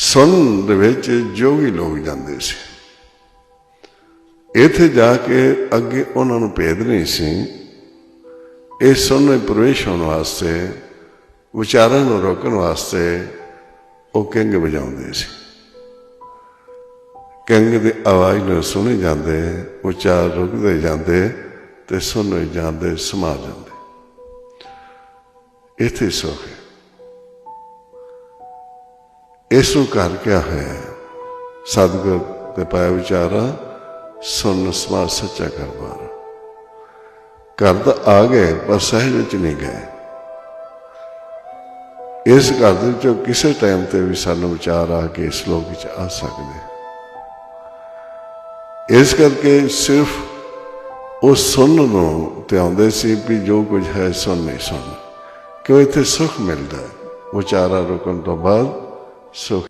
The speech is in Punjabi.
ਸੁਣਨ ਦੇ ਵਿੱਚ ਜੋਗੀ ਲੋਕ ਜਾਂਦੇ ਸੀ। ਇੱਥੇ ਜਾ ਕੇ ਅੱਗੇ ਉਹਨਾਂ ਨੂੰ ਭੇਦ ਨਹੀਂ ਸੀ। ਇਹ ਸੁਣਨ ਵਿੱਚ ਪ੍ਰਵੇਸ਼ ਹੋਣ ਵਾਸਤੇ, ਵਿਚਾਰਾਂ ਨੂੰ ਰੋਕਣ ਵਾਸਤੇ ਉਹ ਕਿੰਗ ਵਜਾਉਂਦੇ ਸੀ। ਕਿੰਗ ਦੀ ਆਵਾਜ਼ ਨੂੰ ਸੁਣੇ ਜਾਂਦੇ, ਵਿਚਾਰ ਰੁਕਦੇ ਜਾਂਦੇ ਤੇ ਸੁਣੇ ਜਾਂਦੇ ਸਮਾ ਜਾਂਦੇ। ਇੱਥੇ ਸੁਖ ਹੈ। ਇਸ ਨੂੰ ਕਰ ਕਿਆ ਹੈ? ਸਤਿਗੁਰ ਤੇ ਪਾਇਆ ਵਿਚਾਰਾ, ਸੁਣ ਸਮਾ ਸੱਚਾ ਕਰਵਾਰ ਘਰ ਤਾਂ ਆ ਗਏ, ਪਰ ਸਹਿਜ ਵਿੱਚ ਨਹੀਂ ਗਏ। ਇਸ ਘਰ ਦੇ ਵਿੱਚੋਂ ਕਿਸੇ ਟਾਈਮ ਤੇ ਵੀ ਸਾਨੂੰ ਵਿਚਾਰ ਆ ਕੇ ਇਸ ਲੋਕ ਵਿੱਚ ਆ ਸਕਦੇ। ਇਸ ਕਰਕੇ ਸਿਰਫ ਉਹ ਸੁਣਨ ਨੂੰ ਤੇ ਆਉਂਦੇ ਸੀ ਵੀ ਜੋ ਕੁਝ ਹੈ ਸੁਣ, ਨਹੀਂ ਸੁਣ। ਕਿਉਂ ਇੱਥੇ ਸੁਖ ਮਿਲਦਾ? ਵਿਚਾਰਾ ਰੁਕਣ ਤੋਂ ਬਾਅਦ ਸੁਖ